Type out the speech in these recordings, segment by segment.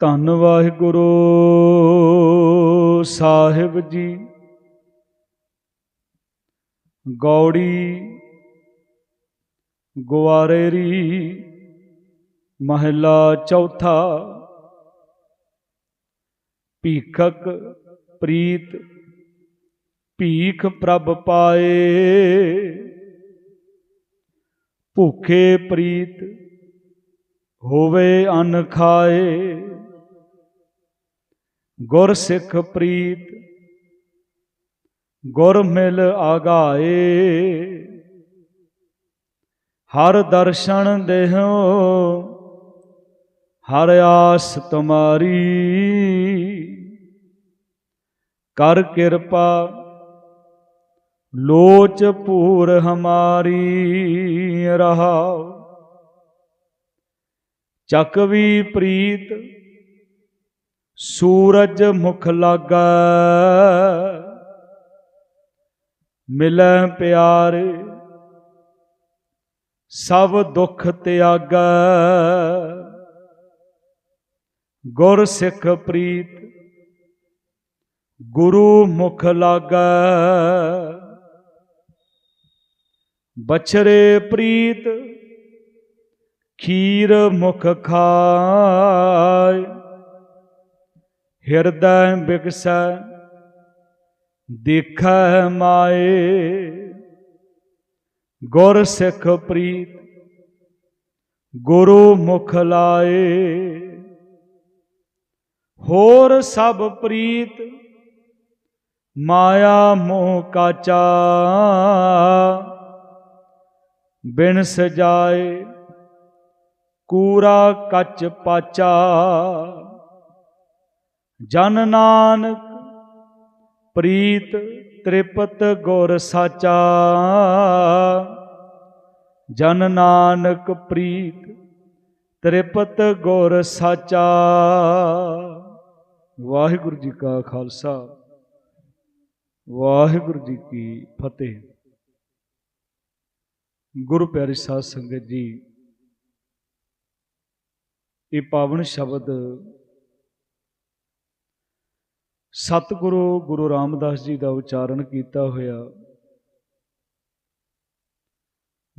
ਧੰਨ ਵਾਹਿਗੁਰੂ ਸਾਹਿਬ ਜੀ। ਗੌੜੀ ਗੁਆਰੇਰੀ ਮਹਿਲਾ ਚੌਥਾ। ਭੀਖਕ ਪ੍ਰੀਤ, ਭੀਖ ਪ੍ਰਭ ਪਾਏ। ਭੁਖੇ ਪ੍ਰੀਤ, ਹੋਵੇ ਅਨ ਖਾਏ। ਗੁਰ ਸਿੱਖ ਪ੍ਰੀਤ, ਗੁਰ ਮਿਲ ਆਗਾਏ। ਹਰ ਦਰਸ਼ਨ ਦੇਹੋ, ਹਰ ਆਸ ਤੁਮਾਰੀ। ਕਰ ਕਿਰਪਾ, ਲੋਚ ਪੂਰ ਹਮਾਰੀ ਰਹਾਓ ਚੱਕ ਵੀ ਪ੍ਰੀਤ ਸੂਰਜ ਮੁਖ ਲਾਗਾ। ਮਿਲੈ ਪਿਆਰੇ, ਸਭ ਦੁੱਖ ਤਿਆਗਾ। ਗੁਰ ਸਿੱਖ ਪ੍ਰੀਤ, ਗੁਰੂ ਮੁਖ ਲਾਗਾ। ਬਛਰੇ ਪ੍ਰੀਤ, ਖੀਰ ਮੁਖ ਖਾਇ। ਹਿਰਦੈ ਬਿਕਸੈ ਦੇਖੈ ਮਾਏ। ਗੁਰ ਸਿੱਖ ਪ੍ਰੀਤ, ਗੁਰੂ ਮੁਖ ਲਾਏ। ਹੋਰ ਸਭ ਪ੍ਰੀਤ, ਮਾਇਆ ਮੋਹ ਕਾਚਾ। ਬਿਨ ਸਜਾਏ ਕੂੜਾ ਕੱਚ ਪਾਚਾ। ਜਨ ਨਾਨਕ, ਪ੍ਰੀਤ ਤ੍ਰਿਪਤ ਗੁਰ ਸਾਚਾ। ਜਨ ਨਾਨਕ, ਪ੍ਰੀਤ ਤ੍ਰਿਪਤ ਗੁਰ ਸਾਚਾ। ਵਾਹਿਗੁਰੂ ਜੀ ਕਾ ਖਾਲਸਾ, ਵਾਹਿਗੁਰੂ ਜੀ ਕੀ ਫਤਿਹ। ਗੁਰੂ ਪਿਆਰੀ ਸਾਧ ਸੰਗਤ ਜੀ, ਇਹ ਪਾਵਨ ਸ਼ਬਦ ਸਤਿਗੁਰੂ ਗੁਰੂ ਰਾਮਦਾਸ ਜੀ ਦਾ ਉਚਾਰਨ ਕੀਤਾ ਹੋਇਆ।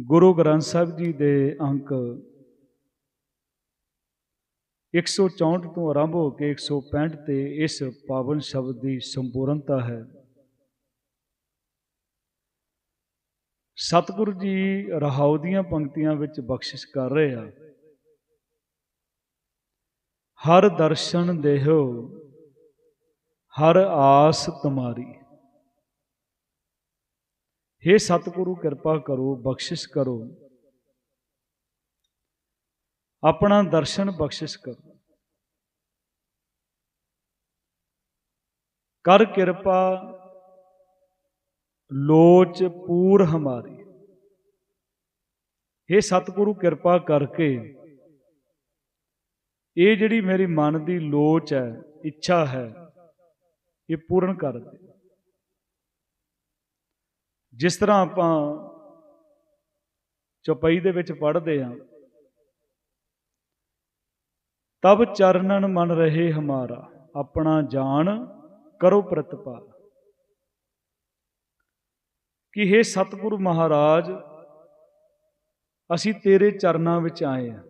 ਗੁਰੂ ਗ੍ਰੰਥ ਸਾਹਿਬ ਜੀ ਦੇ ਅੰਕ 164 ਤੋਂ ਆਰੰਭ ਹੋ ਕੇ 165 ਤੇ ਇਸ ਪਾਵਨ ਸ਼ਬਦ ਦੀ ਸੰਪੂਰਨਤਾ ਹੈ। ਸਤਿਗੁਰੂ ਜੀ ਰਹਾਉ ਦੀਆਂ ਪੰਕਤੀਆਂ ਵਿੱਚ ਬਖਸ਼ਿਸ਼ ਕਰ ਰਹੇ ਆ। ਹਰ ਦਰਸ਼ਨ ਦੇਹੋ ਹਰ ਆਸ ਤੁਮਾਰੀ। हे ਸਤਿਗੁਰੂ, ਕਿਰਪਾ ਕਰੋ, ਬਖਸ਼ਿਸ਼ ਕਰੋ। ਆਪਣਾ ਦਰਸ਼ਨ ਬਖਸ਼ਿਸ਼ ਕਰੋ। ਕਰ ਕਿਰਪਾ, ਲੋਚ ਪੂਰ ਹਮਾਰੀ। हे ਸਤਿਗੁਰੂ, ਕਿਰਪਾ ਕਰਕੇ ਇਹ ਜਿਹੜੀ ਮੇਰੀ ਮਨ ਦੀ ਲੋਚ ਹੈ, ਇੱਛਾ ਹੈ ਇਹ ਪੂਰਨ ਕਰ ਦੇ। ਜਿਸ ਤਰ੍ਹਾਂ ਆਪਾਂ ਚਪਈ ਦੇ ਵਿੱਚ ਪੜ੍ਹਦੇ ਹਾਂ ਤਬ ਚਰਨਨ ਮਨ ਰਹੇ ਹਮਾਰਾ, ਆਪਣਾ ਜਾਣ ਕਰੋ ਪ੍ਰਤਪਾਲ। ਕਿ हे ਸਤਿਗੁਰੂ ਮਹਾਰਾਜ, ਅਸੀਂ ਤੇਰੇ ਚਰਨਾਂ ਵਿੱਚ ਆਏ ਹਾਂ।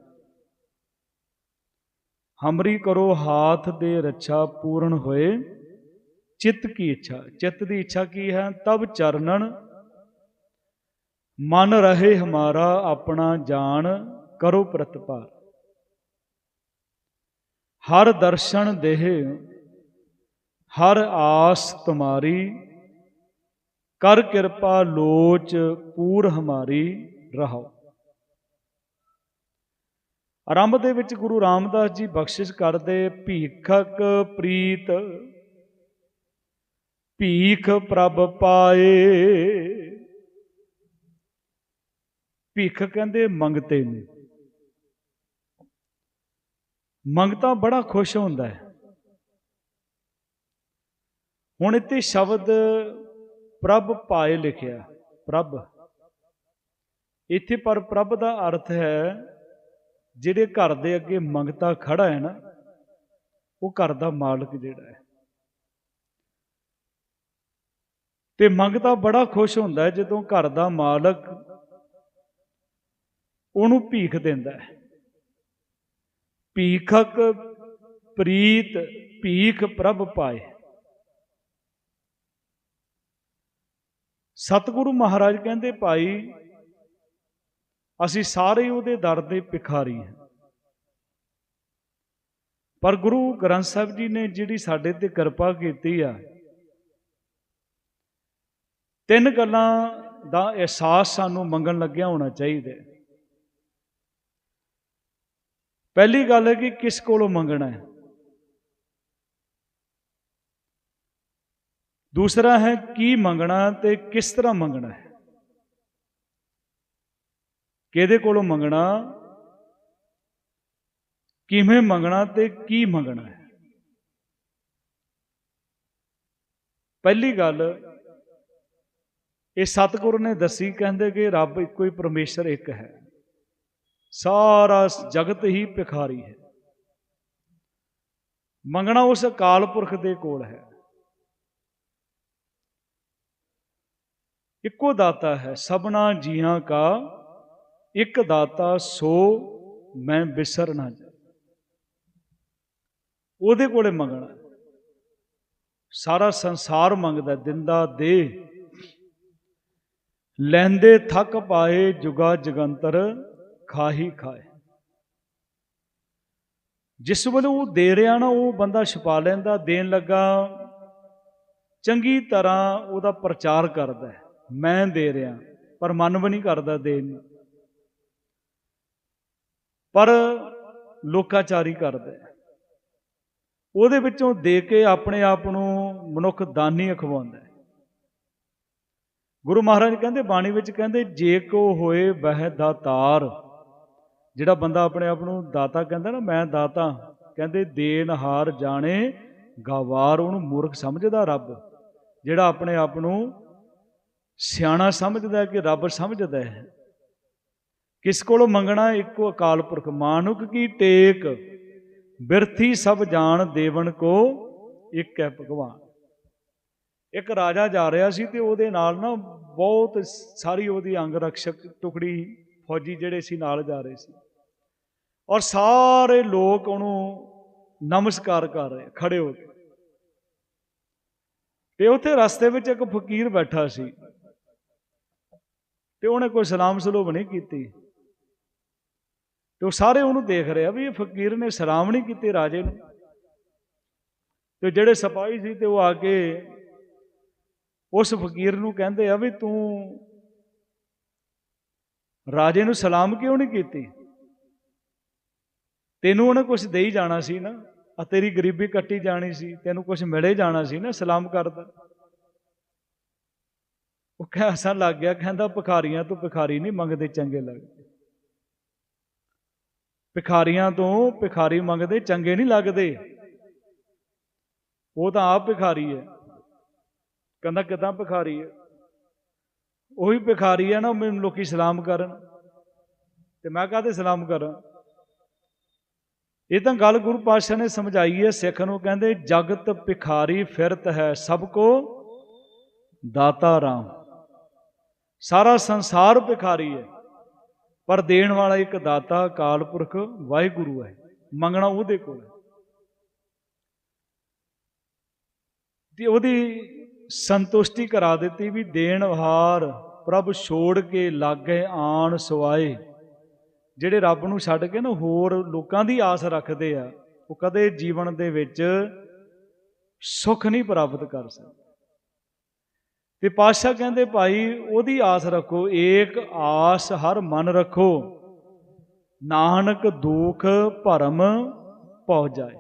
ਹਮਰੀ ਕਰੋ ਹਾਥ ਦੇ ਰੱਛਾ ਪੂਰਨ ਹੋਏ ਚਿੱਤ ਕੀ ਇੱਛਾ? ਚਿੱਤ ਦੀ ਇੱਛਾ ਕੀ ਹੈ? ਤਬ ਚਰਨਨ, ਮਨ ਰਹੇ ਹਮਾਰਾ ਆਪਣਾ ਜਾਣ, ਕਰੋ ਪ੍ਰਤਪਾਲ ਹਰ ਦਰਸ਼ਨ ਦੇਹ, ਹਰ ਆਸ ਤੁਮਾਰੀ, ਕਰ ਕਿਰਪਾ ਲੋਚ ਪੂਰ ਹਮਾਰੀ ਰਹਾਓ। ਆਰੰਭ ਦੇ ਵਿੱਚ ਗੁਰੂ ਰਾਮਦਾਸ ਜੀ ਬਖਸ਼ਿਸ਼ ਕਰਦੇ, ਭੀਖਕ ਪ੍ਰੀਤ ਭੀਖ ਪ੍ਰਭ ਪਾਏ। ਭੀਖ ਕਹਿੰਦੇ ਮੰਗਤੇ ਨੇ। ਮੰਗਤਾ ਬੜਾ ਖੁਸ਼ ਹੁੰਦਾ ਹੈ। ਹੁਣ ਇੱਥੇ ਸ਼ਬਦ ਪ੍ਰਭ ਪਾਏ ਲਿਖਿਆ, ਪ੍ਰਭ। ਇੱਥੇ ਪਰ ਪ੍ਰਭ ਦਾ ਅਰਥ ਹੈ, ਜਿਹੜੇ ਘਰ ਦੇ ਅੱਗੇ ਮੰਗਤਾ ਖੜਾ ਹੈ ਨਾ, ਉਹ ਘਰ ਦਾ ਮਾਲਕ ਜਿਹੜਾ ਹੈ। ਤੇ ਮੰਗਤਾ ਬੜਾ ਖੁਸ਼ ਹੁੰਦਾ ਹੈ ਜਦੋਂ ਘਰ ਦਾ ਮਾਲਕ ਉਹਨੂੰ ਭੀਖ ਦਿੰਦਾ ਹੈ। ਭੀਖਕ ਪ੍ਰੀਤ, ਭੀਖ ਪ੍ਰਭ ਪਾਏ। ਸਤਿਗੁਰੂ ਮਹਾਰਾਜ ਕਹਿੰਦੇ, ਭਾਈ, ਅਸੀਂ ਸਾਰੇ ਉਹਦੇ ਦਰ ਦੇ ਭਿਖਾਰੀ ਹਾਂ। ਪਰ ਗੁਰੂ ਗ੍ਰੰਥ ਸਾਹਿਬ ਜੀ ਨੇ ਜਿਹੜੀ ਸਾਡੇ ਤੇ ਕਿਰਪਾ ਕੀਤੀ ਆ ਤਿੰਨ ਗੱਲਾਂ ਦਾ ਅਹਿਸਾਸ ਸਾਨੂੰ ਮੰਗਣ ਲੱਗਿਆ ਹੋਣਾ ਚਾਹੀਦਾ ਪਹਿਲੀ ਗੱਲ ਹੈ ਕਿ ਕਿਸ ਕੋਲੋਂ ਮੰਗਣਾ ਹੈ? ਦੂਸਰਾ ਹੈ ਕੀ ਮੰਗਣਾ ਤੇ ਕਿਸ ਤਰ੍ਹਾਂ ਮੰਗਣਾ ਹੈ? ਕਿਹਦੇ ਕੋਲੋਂ ਮੰਗਣਾ? ਕਿਵੇਂ ਮੰਗਣਾ ਤੇ ਕੀ ਮੰਗਣਾ ਹੈ? ਪਹਿਲੀ ਗੱਲ ਇਹ ਸਤਿਗੁਰ ਨੇ ਦੱਸੀ, ਕਹਿੰਦੇ ਕਿ ਰੱਬ ਇੱਕੋ ਹੀ ਪਰਮੇਸ਼ਰ ਇੱਕ ਹੈ। ਸਾਰਾ ਜਗਤ ਹੀ ਭਿਖਾਰੀ ਹੈ। ਮੰਗਣਾ ਉਸ ਅਕਾਲ ਪੁਰਖ ਦੇ ਕੋਲ ਹੈ। ਇੱਕੋ ਦਾਤਾ ਹੈ, ਸਭਨਾ ਜੀਆਂ ਕਾ ਇੱਕ ਦਾਤਾ, ਸੋ ਮੈਂ ਬਿਸਰ ਨਾ ਜਾ। ਉਹਦੇ ਕੋਲੇ ਮੰਗਣਾ। ਸਾਰਾ ਸੰਸਾਰ ਮੰਗਦਾ, ਦਿੰਦਾ ਦੇ ਲਹਿੰਦੇ ਥੱਕ ਪਾਏ ਜੁਗਾ ਜਗੰਤਰ ਖਾਹੀ ਖਾਏ। ਜਿਸ ਵੇਲੇ ਉਹ ਦੇ ਰਿਹਾ ਨਾ, ਉਹ ਬੰਦਾ ਛਪਾ ਲੈਂਦਾ, ਦੇਣ ਲੱਗਾ, ਚੰਗੀ ਤਰ੍ਹਾਂ ਉਹਦਾ ਪ੍ਰਚਾਰ ਕਰਦਾ ਮੈਂ ਦੇ ਰਿਹਾ, ਪਰ ਮਨ ਵੀ ਨਹੀਂ ਕਰਦਾ ਦੇਣ ਨੂੰ। ਪਰ ਲੋਕਾਚਾਰੀ ਕਰਦਾ ਉਹਦੇ ਵਿੱਚੋਂ ਦੇ ਕੇ ਆਪਣੇ ਆਪ ਨੂੰ ਮਨੁੱਖ ਦਾਨੀ ਅਖਵਾਉਂਦਾ ਗੁਰੂ ਮਹਾਰਾਜ ਕਹਿੰਦੇ, ਬਾਣੀ ਵਿੱਚ ਕਹਿੰਦੇ, ਜੇ ਕੋ ਹੋਏ ਵਹਿ ਦਾਤਾਰ। ਜਿਹੜਾ ਬੰਦਾ ਆਪਣੇ ਆਪ ਨੂੰ ਦਾਤਾ ਕਹਿੰਦਾ ਨਾ, ਮੈਂ ਦਾਤਾ, ਕਹਿੰਦੇ ਦੇਨਹਾਰ ਜਾਣੇ, ਗਵਾਰ ਉਹਨੂੰ ਮੂਰਖ ਸਮਝਦਾ ਰੱਬ। ਜਿਹੜਾ ਆਪਣੇ ਆਪ ਨੂੰ ਸਿਆਣਾ ਸਮਝਦਾ ਕਿ ਰੱਬ ਸਮਝਦਾ ਹੈ। ਕਿਸ ਕੋਲੋਂ ਮੰਗਣਾ? ਇੱਕੋ ਅਕਾਲ ਪੁਰਖ ਮਾਨੁਕ ਕੀ ਟੇਕ? ਬਿਰਥੀ ਸਭ ਜਾਣ, ਦੇਵਨ ਕੋ, ਇੱਕ ਹੈ ਭਗਵਾਨ। ਇੱਕ ਰਾਜਾ ਜਾ ਰਿਹਾ ਸੀ ਤੇ ਉਹਦੇ ਨਾਲ ਨਾ ਬਹੁਤ ਸਾਰੀ ਉਹਦੀ ਅੰਗ ਰਕਸ਼ਕ ਟੁਕੜੀ ਫੌਜੀ ਜਿਹੜੇ ਸੀ ਨਾਲ ਜਾ ਰਹੇ ਸੀ। ਔਰ ਸਾਰੇ ਲੋਕ ਉਹਨੂੰ ਨਮਸਕਾਰ ਕਰ ਰਹੇ, ਖੜੇ ਹੋ ਕੇ। ਤੇ ਉੱਥੇ ਰਸਤੇ ਵਿੱਚ ਇੱਕ ਫਕੀਰ ਬੈਠਾ ਸੀ। ਤੇ ਉਹਨੇ ਕੋਈ ਸਲਾਮ ਸਲੂਮ ਨਹੀਂ ਕੀਤੀ। ਤੇ ਉਹ ਸਾਰੇ ਉਹਨੂੰ ਦੇਖ ਰਹੇ ਆ ਵੀ ਇਹ ਫਕੀਰ ਨੇ ਸਲਾਮ ਨਹੀਂ ਕੀਤੇ ਰਾਜੇ ਨੂੰ। ਤੇ ਜਿਹੜੇ ਸਿਪਾਹੀ ਸੀ ਤੇ ਉਹ ਆ ਕੇ ਉਸ ਫਕੀਰ ਨੂੰ ਕਹਿੰਦੇ ਆ ਵੀ ਤੂੰ ਰਾਜੇ ਨੂੰ ਸਲਾਮ ਕਿਉਂ ਨਹੀਂ ਕੀਤੀ? ਤੈਨੂੰ ਉਹਨੇ ਕੁਝ ਦੇਈ ਜਾਣਾ ਸੀ ਨਾ ਆ ਤੇਰੀ ਗਰੀਬੀ ਕੱਟੀ ਜਾਣੀ ਸੀ, ਤੈਨੂੰ ਕੁਝ ਮਿਲੇ ਜਾਣਾ ਸੀ ਨਾ ਸਲਾਮ ਕਰਦਾ ਉਹ ਕਹਿਆ ਲੱਗ ਗਿਆ, ਕਹਿੰਦਾ ਭਿਖਾਰੀਆਂ ਤੋਂ ਭਿਖਾਰੀ ਨਹੀਂ ਮੰਗਦੇ ਚੰਗੇ ਲੱਗਦੇ। ਭਿਖਾਰੀਆਂ ਤੋਂ ਭਿਖਾਰੀ ਮੰਗਦੇ ਚੰਗੇ ਨਹੀਂ ਲੱਗਦੇ। ਉਹ ਤਾਂ ਆਪ ਭਿਖਾਰੀ ਹੈ। ਕਹਿੰਦਾ ਕਿਦਾਂ ਭਿਖਾਰੀ ਹੈ? ਉਹੀ ਭਿਖਾਰੀ ਹੈ ਨਾ ਮੈਨੂੰ ਲੋਕੀ ਸਲਾਮ ਕਰਨ। ਤੇ ਮੈਂ ਕਾਹਦੇ ਸਲਾਮ ਕਰਾਂ? ਇਹ ਤਾਂ ਗੱਲ ਗੁਰੂ ਪਾਤਸ਼ਾਹ ਨੇ ਸਮਝਾਈ ਹੈ, ਸਿੱਖ ਨੂੰ ਕਹਿੰਦੇ, ਜਗਤ ਭਿਖਾਰੀ ਫਿਰਤ ਹੈ, ਸਭ ਕੋ ਦਾਤਾ ਰਾਮ। ਸਾਰਾ ਸੰਸਾਰ ਭਿਖਾਰੀ ਹੈ, ਪਰ ਦੇਣ ਵਾਲਾ ਇੱਕ ਦਾਤਾ ਕਾਲ ਪੁਰਖ ਵਾਹਿਗੁਰੂ ਹੈ, ਮੰਗਣਾ ਉਹਦੇ ਕੋਲ ਹੈ। ਤੇ ਉਹਦੀ ਸੰਤੁਸ਼ਟੀ ਕਰਾ ਦਿੱਤੀ ਵੀ ਦੇਣ ਹਾਰ ਪ੍ਰਭ ਛੋੜ ਕੇ ਲਾਗੇ ਆਣ ਸਵਾਏ। ਜਿਹੜੇ ਰੱਬ ਨੂੰ ਛੱਡ ਕੇ ਨਾ ਹੋਰ ਲੋਕਾਂ ਦੀ ਆਸ ਰੱਖਦੇ ਆ, ਉਹ ਕਦੇ ਜੀਵਨ ਦੇ ਵਿੱਚ ਸੁੱਖ ਨਹੀਂ ਪ੍ਰਾਪਤ ਕਰ ਸਕਦੇ। ਤੇ ਪਾਤਸ਼ਾਹ ਕਹਿੰਦੇ, ਭਾਈ, ਉਹਦੀ ਆਸ ਰੱਖੋ, ਏਕ ਆਸ ਹਰ ਮਨ ਰੱਖੋ। ਨਾਨਕ ਦੁਖ ਭਰਮ ਪਹੁੰਚ ਜਾਏ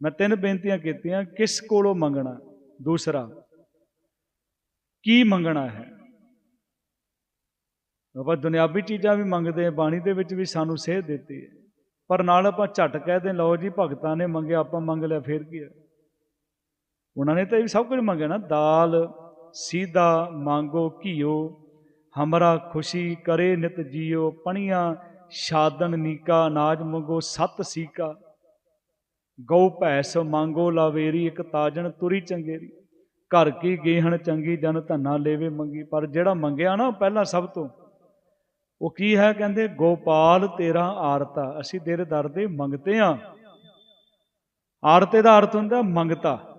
ਮੈਂ ਤਿੰਨ ਬੇਨਤੀਆਂ ਕੀਤੀਆਂ, ਕਿਸ ਕੋਲੋਂ ਮੰਗਣਾ? ਦੂਸਰਾ, ਕੀ ਮੰਗਣਾ ਹੈ? ਆਪਾਂ ਦੁਨਿਆਵੀ ਚੀਜ਼ਾਂ ਵੀ ਮੰਗਦੇ ਆ ਬਾਣੀ ਦੇ ਵਿੱਚ ਵੀ ਸਾਨੂੰ ਸੇਧ ਦਿੱਤੀ ਹੈ। ਪਰ ਨਾਲ ਆਪਾਂ ਝਟ ਕਹਿ ਦੇ ਲਓ ਜੀ, ਭਗਤਾਂ ਨੇ ਮੰਗਿਆ, ਆਪਾਂ ਮੰਗ ਲਿਆ, ਫੇਰ ਕੀ ਹੈ? ਉਹਨਾਂ ਨੇ ਤਾਂ ਇਹ ਸਭ ਕੁਝ ਮੰਗਿਆ ਨਾ, ਦਾਲ ਸੀਦਾ ਮੰਗੋ, ਘਿਓ, ਹਮਰਾ, ਖੁਸ਼ੀ, ਕਰੇ ਨਿਤ ਜੀਓ, ਪਣੀਆਂ ਸ਼ਾਦਨ ਨੀਕਾ, ਅਨਾਜ, ਮੰਗੋ, ਸਤ ਸੀਕਾ। ਗਊ ਭੈਸ ਮੰਗੋ ਲਾਵੇਰੀ, ਇੱਕ ਤਾਜਣ ਤੁਰੀ ਚੰਗੇਰੀ। ਘਰ ਕੀ ਗੇਹਣ ਚੰਗੀ, ਜਨ ਧੰਨਾ ਲੇਵੇ ਮੰਗੀ। ਪਰ ਜਿਹੜਾ ਮੰਗਿਆ ਨਾ ਪਹਿਲਾਂ ਸਭ ਤੋਂ। ਉਹ ਕੀ ਹੈ ਕਹਿੰਦੇ, ਗੋਪਾਲ ਤੇਰਾ ਆਰਤਾ। ਅਸੀਂ ਤੇਰੇ ਦਰ ਦੇ ਮੰਗਤੇ ਆ ਆਰਤੇ ਦਾ ਅਰਥ ਹੁੰਦਾ ਮੰਗਤਾ।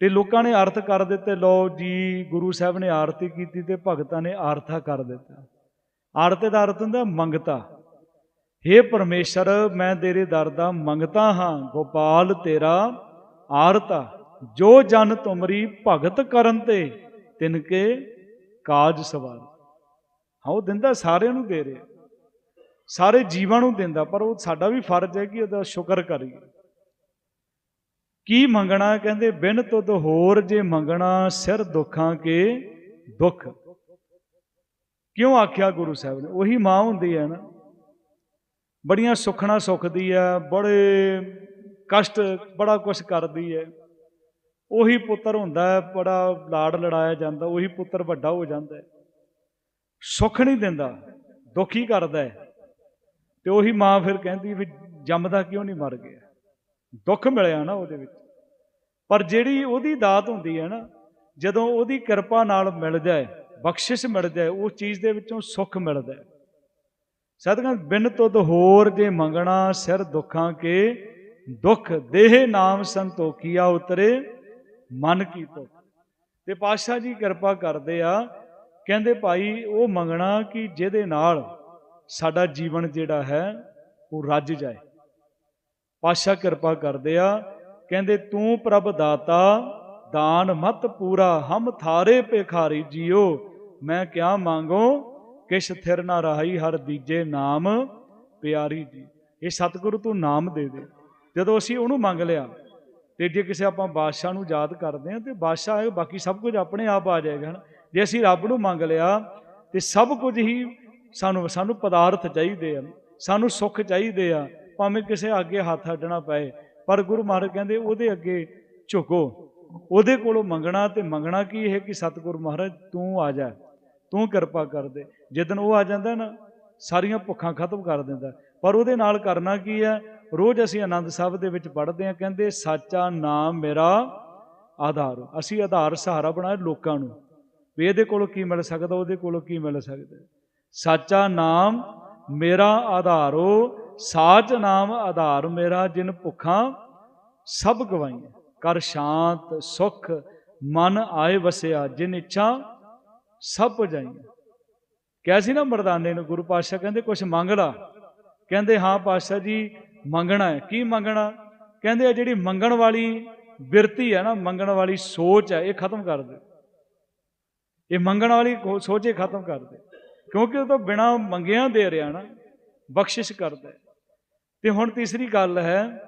ਤੇ ਲੋਕਾਂ ਨੇ ਅਰਥ ਕਰ ਦਿੱਤੇ ਲੋ ਜੀ, ਗੁਰੂ ਸਾਹਿਬ ਨੇ ਆਰਤੀ ਕੀਤੀ ਤੇ ਭਗਤਾਂ ਨੇ ਆਰਥਾ ਕਰ ਦਿੱਤਾ। ਆਰਤੇ ਦਾ ਅਰਥ ਹੁੰਦਾ ਮੰਗਤਾ। हे ਪਰਮੇਸ਼ਰ, ਮੈਂ ਤੇਰੇ ਦਰ ਦਾ ਮੰਗਤਾ ਹਾਂ। ਗੋਪਾਲ, ਤੇਰਾ ਆਰਤਾ ਜੋ ਜਨ ਤੁਮਰੀ ਭਗਤ ਕਰਨ ਤੇ ਤਿਨਕੇ ਕਾਜ ਸਵਾਰ। ਹਾਂ, ਉਹ ਦਿੰਦਾ ਸਾਰਿਆਂ ਨੂੰ ਦੇ ਰਿਹਾ। ਸਾਰੇ ਜੀਵਾਂ ਨੂੰ ਦਿੰਦਾ, ਪਰ ਉਹ ਸਾਡਾ ਵੀ ਫਰਜ਼ ਹੈ ਕਿ ਉਹਦਾ ਸ਼ੁਕਰ ਕਰੀਏ। ਕੀ ਮੰਗਣਾ? ਕਹਿੰਦੇ, ਬਿਨ ਤੁਧ ਹੋਰ ਜੇ ਮੰਗਣਾ, ਸਿਰ ਦੁੱਖਾਂ ਕੇ ਦੁੱਖ। ਕਿਉਂ ਆਖਿਆ ਗੁਰੂ ਸਾਹਿਬ ਨੇ? ਉਹੀ ਮਾਂ ਹੁੰਦੀ ਹੈ ਨਾ। ਬੜੀਆਂ ਸੁਖਣਾ ਸੁਖਦੀ ਹੈ ਬੜੇ ਕਸ਼ਟ, ਬੜਾ ਕੁਛ ਕਰਦੀ ਹੈ ਉਹੀ ਪੁੱਤਰ ਹੁੰਦਾ ਹੈ, ਬੜਾ ਲਾੜ ਲੜਾਇਆ ਜਾਂਦਾ, ਉਹੀ ਪੁੱਤਰ ਵੱਡਾ ਹੋ ਜਾਂਦਾ ਹੈ ਸੁੱਖ ਨਹੀਂ ਦਿੰਦਾ, ਦੁੱਖ ਹੀ ਕਰਦਾ ਹੈ ਤੇ ਉਹੀ ਮਾਂ ਫਿਰ ਕਹਿੰਦੀ ਵੀ ਜੰਮਦਾ ਕਿਉਂ ਨਹੀਂ ਮਰ ਗਿਆ? ਦੁੱਖ ਮਿਲਿਆ ਨਾ ਉਹਦੇ ਵਿੱਚ। ਪਰ ਜਿਹੜੀ ਉਹਦੀ ਦਾਤ ਹੁੰਦੀ ਹੈ ਨਾ, ਜਦੋਂ ਉਹਦੀ ਕਿਰਪਾ ਨਾਲ ਮਿਲ ਜਾਏ ਬਖਸ਼ਿਸ਼ ਮਿਲ ਜਾਏ ਉਸ ਚੀਜ਼ ਦੇ ਵਿੱਚੋਂ ਸੁੱਖ ਮਿਲਦਾ ਹੈ ਸਤਿਗੁਰ, ਬਿਨ ਤੁਧ ਹੋਰ ਜੇ ਮੰਗਣਾ ਸਿਰ ਦੁੱਖਾਂ ਕੇ, ਦੁੱਖ ਦੇਹ ਨਾਮ ਸੰਤੋਖੀਆ ਉਤਰੇ, ਮਨ ਕੀ ਤੋ ਤੇ ਪਾਤਸ਼ਾਹ ਜੀ ਕਿਰਪਾ ਕਰਦੇ ਆ, ਕਹਿੰਦੇ ਭਾਈ, ਉਹ ਮੰਗਣਾ ਕਿ ਜਿਹਦੇ ਨਾਲ ਸਾਡਾ ਜੀਵਨ ਜਿਹੜਾ ਹੈ, ਉਹ ਰੱਜ ਜਾਏ। ਪਾਤਸ਼ਾਹ ਕਿਰਪਾ ਕਰਦੇ ਆ, ਕਹਿੰਦੇ ਤੂੰ ਪ੍ਰਭ ਦਾਤਾ, ਦਾਨ ਮਤ ਪੂਰਾ, ਹਮ ਥਾਰੇ ਭਿਖਾਰੀ ਜੀਓ, ਮੈਂ ਕਿਆ ਮੰਗੋ ਕਿਛ ਥਿਰ ਨਾ ਰਹਾਈ ਹਰ ਦੀਜੇ ਨਾਮ ਪਿਆਰੀ ਜੀ। ਇਹ ਸਤਿਗੁਰੂ ਤੂੰ ਨਾਮ ਦੇ ਦੇ। ਜਦੋਂ ਅਸੀਂ ਉਹਨੂੰ ਮੰਗ ਲਿਆ ਤੇ ਜੇ ਕਿਸੇ ਆਪਾਂ ਬਾਦਸ਼ਾਹ ਨੂੰ ਯਾਦ ਕਰਦੇ ਹਾਂ ਤੇ ਬਾਦਸ਼ਾਹ ਹੈ ਬਾਕੀ ਸਭ ਕੁਝ ਆਪਣੇ ਆਪ ਆ ਜਾਏਗਾ ਹਨ। ਜੇ ਅਸੀਂ ਰੱਬ ਨੂੰ ਮੰਗ ਲਿਆ ਤੇ ਸਭ ਕੁਝ ਹੀ ਸਾਨੂੰ ਸਾਨੂੰ ਪਦਾਰਥ ਚਾਹੀਦੇ ਆ, ਸਾਨੂੰ ਸੁੱਖ ਚਾਹੀਦੇ ਆ, ਭਾਵੇਂ ਕਿਸੇ ਅੱਗੇ ਹੱਥ ਅੱਡਣਾ ਪਏ, ਪਰ ਗੁਰੂ ਮਹਾਰਾਜ ਕਹਿੰਦੇ ਉਹਦੇ ਅੱਗੇ ਝੁਕੋ। ਉਹਦੇ ਕੋਲੋਂ ਮੰਗਣਾ ਤੇ ਮੰਗਣਾ ਕੀ ਹੈ ਕਿ ਸਤਿਗੁਰੂ ਮਹਾਰਾਜ ਤੂੰ ਆ ਜਾ। ਤੂੰ ਕਿਰਪਾ ਕਰ ਦੇ। ਜਦੋਂ ਉਹ ਆ ਜਾਂਦਾ ਨਾ, ਸਾਰੀਆਂ ਭੁੱਖਾਂ ਖਤਮ ਕਰ ਦਿੰਦਾ। ਪਰ ਉਹਦੇ ਨਾਲ ਕਰਨਾ ਕੀ ਹੈ? ਰੋਜ਼ ਅਸੀਂ ਆਨੰਦ ਸਾਹਿਬ ਦੇ ਵਿੱਚ ਪੜ੍ਹਦੇ ਹਾਂ, ਕਹਿੰਦੇ, ਸੱਚਾ ਨਾਮ ਮੇਰਾ ਆਧਾਰ ਅਸੀਂ ਆਧਾਰ ਸਹਾਰਾ ਬਣਾਇਆ ਲੋਕਾਂ ਨੂੰ। ਵੀ ਇਹਦੇ ਕੋਲੋਂ ਕੀ ਮਿਲ ਸਕਦਾ? ਉਹਦੇ ਕੋਲੋਂ ਕੀ ਮਿਲ ਸਕਦਾ? ਸੱਚਾ ਨਾਮ ਮੇਰਾ ਆਧਾਰੋ ਸਾਚ ਨਾਮ ਆਧਾਰ ਮੇਰਾ, ਜਿਨ ਭੁੱਖਾਂ ਸਭ ਗਵਾਈਆਂ। ਕਰ ਸ਼ਾਂਤ, ਸੁਖ, ਮਨ ਆਏ ਵਸਿਆ, ਜਿਨ ਇੱਛਾ ਸਭ ਪੁਜਾਈਆਂ ਕਿਹਾ ਸੀ ਨਾ ਮਰਦਾਨੇ ਨੂੰ, ਗੁਰੂ ਪਾਤਸ਼ਾਹ ਕਹਿੰਦੇ ਕੁਝ ਮੰਗ ਲਾ। ਕਹਿੰਦੇ, ਹਾਂ ਪਾਤਸ਼ਾਹ ਜੀ, ਮੰਗਣਾ ਹੈ। ਕੀ ਮੰਗਣਾ? ਕਹਿੰਦੇ ਆ ਜਿਹੜੀ ਮੰਗਣ ਵਾਲੀ ਬਿਰਤੀ ਹੈ ਨਾ, ਮੰਗਣ ਵਾਲੀ ਸੋਚ ਹੈ, ਇਹ ਖਤਮ ਕਰ ਦੇ। ਇਹ ਮੰਗਣ ਵਾਲੀ ਕੋ- ਸੋਚ ਇਹ ਖਤਮ ਕਰ ਦੇ। ਕਿਉਂਕਿ ਉਹ ਤਾਂ ਬਿਨਾ ਮੰਗਿਆਂ ਦੇ ਰਿਹਾ ਨਾ, ਬਖਸ਼ਿਸ਼ ਕਰਦਾ ਹੈ। ਤੇ ਹੁਣ ਤੀਸਰੀ ਗੱਲ ਹੈ,